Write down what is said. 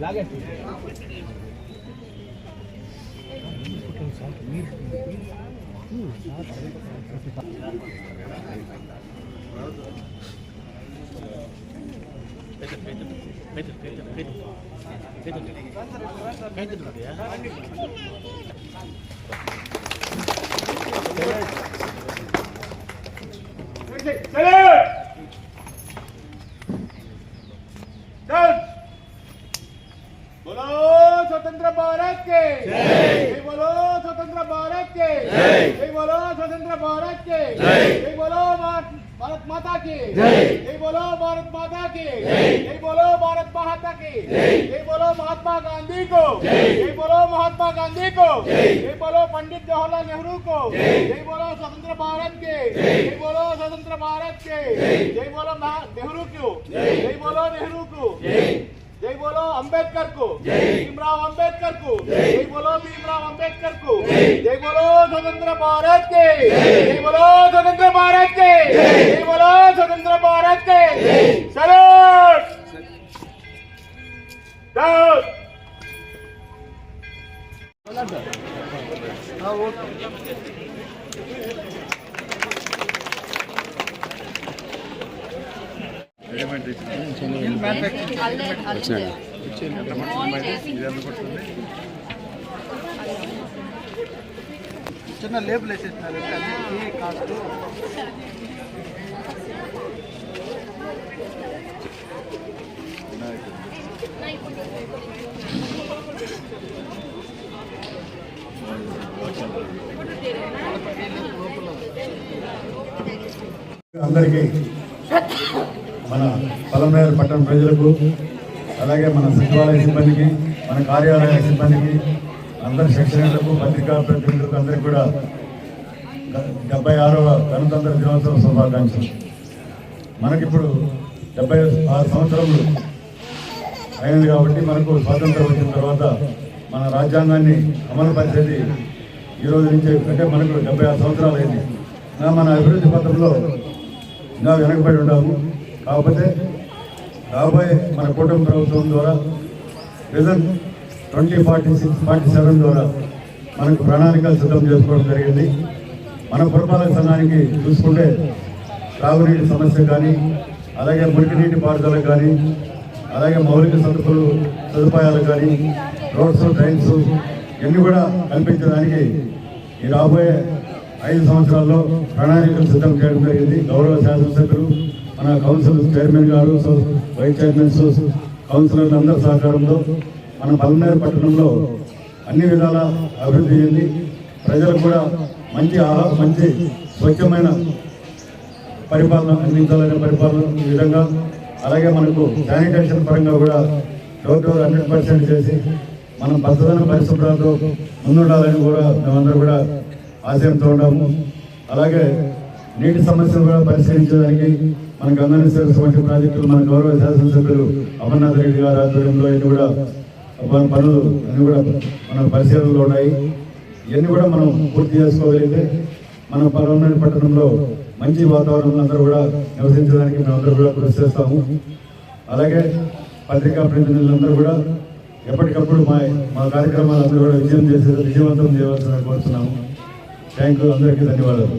Laga aqui. Hum, சரி भारत के जय बोलो स्वतंत्र भारत के जय बोलो स्वतंत्र भारत के जय बोलो भारत माता की जय बोलो भारत माता की जय बोलो भारत माता की जय बोलो महात्मा गांधी को जय बोलो महात्मा गांधी को जय बोलो पंडित जवाहरलाल नेहरू को जय बोलो स्वतंत्र भारत के जय बोलो स्वतंत्र भारत के जय बोलो नेहरू को जय बोलो नेहरू को जय बोलो अंबेडकर को। भीमराव अंबेडकर को। जय बोलो भीमराव अंबेडकर को। जय बोलो स्वतंत्र भारत के। जय बोलो स्वतंत्र भारत के। जय बोलो स्वतंत्र भारत के। सैल्यूट। डाउन చిన్న లేబుల్ వేసేసినారు ఏ కాస్ట్ అందరికీ మన పలమనేరు పట్టణ ప్రజలకు అలాగే మన సచివాలయ సిబ్బందికి మన కార్యాలయ సిబ్బందికి అందరి సెక్షన్లకు పత్రికా ప్రతినిధులకు అందరికీ కూడా డెబ్బై ఆరవ గణతంత్ర దినోత్సవ శుభాకాంక్షలు. మనకిప్పుడు డెబ్బై ఆరు సంవత్సరములు అయింది కాబట్టి మనకు స్వాతంత్రం వచ్చిన తర్వాత మన రాజ్యాంగాన్ని అమలు పరిచేది ఈ రోజు నుంచి అంటే మనకు డెబ్బై ఆరు సంవత్సరాలు అయింది. ఇంకా మన అభివృద్ధి పథంలో ఇంకా వెనకబడి ఉన్నాము కాకపోతే రాబోయే మన కూటమి ప్రభుత్వం ద్వారా vision twenty forty six forty seven ద్వారా మనకు ప్రణాళికలు సిద్ధం చేసుకోవడం జరిగింది. మన పురపాలక సంఘానికి చూసుకుంటే తాగునీటి సమస్య కానీ అలాగే మురికి నీటి పారుదల కానీ అలాగే మౌలిక సదుపాయాలు సదుపాయాలు కానీ రోడ్స్ ట్రైన్స్ ఇవన్నీ కూడా కల్పించడానికి ఈ రాబోయే ఐదు సంవత్సరాల్లో ప్రణాళికలు సిద్ధం చేయడం జరిగింది. గౌరవ శాసనసభ్యులు మన కౌన్సిల్ చైర్మన్ గారు వైస్ చైర్మన్స్ కౌన్సిలర్లు అందరి సహకారంతో మన పల్మనేరు పట్టణంలో అన్ని విధాల అభివృద్ధి చెంది ప్రజలకు కూడా మంచి ఆహా మంచి స్వచ్ఛమైన పరిపాలన అందించాలనే పరిపాలన ఈ విధంగా అలాగే మనకు శానిటేషన్ పరంగా కూడా డోర్ డోర్ హండ్రెడ్ పర్సెంట్ చేసి మనం పచ్చదన పరిశుభ్రతతో ముందుండాలని కూడా మేమందరూ కూడా ఆశయంతో ఉన్నాము. అలాగే నీటి సమస్యలు కూడా పరిశీలించడానికి మన గంగానేశ్వర వంటి ప్రాజెక్టులు మన గౌరవ శాసనసభ్యులు అమర్నాథ్ రెడ్డి గారి ఆధ్వర్యంలో ఇవన్నీ కూడా పనులు అన్నీ కూడా మన పరిశీలనలో ఉన్నాయి. ఇవన్నీ కూడా మనం పూర్తి చేసుకోగలిగితే మన పర్వమైన పట్టణంలో మంచి వాతావరణం అందరూ కూడా నివసించడానికి మేమందరూ కూడా కృషి చేస్తాము. అలాగే పత్రికా ప్రతినిధులందరూ కూడా ఎప్పటికప్పుడు మా మా కార్యక్రమాలందరూ కూడా విజయం చేసే విజయవంతం చేయవలసిన కోరుతున్నాము. థ్యాంక్ యూ అందరికీ ధన్యవాదాలు.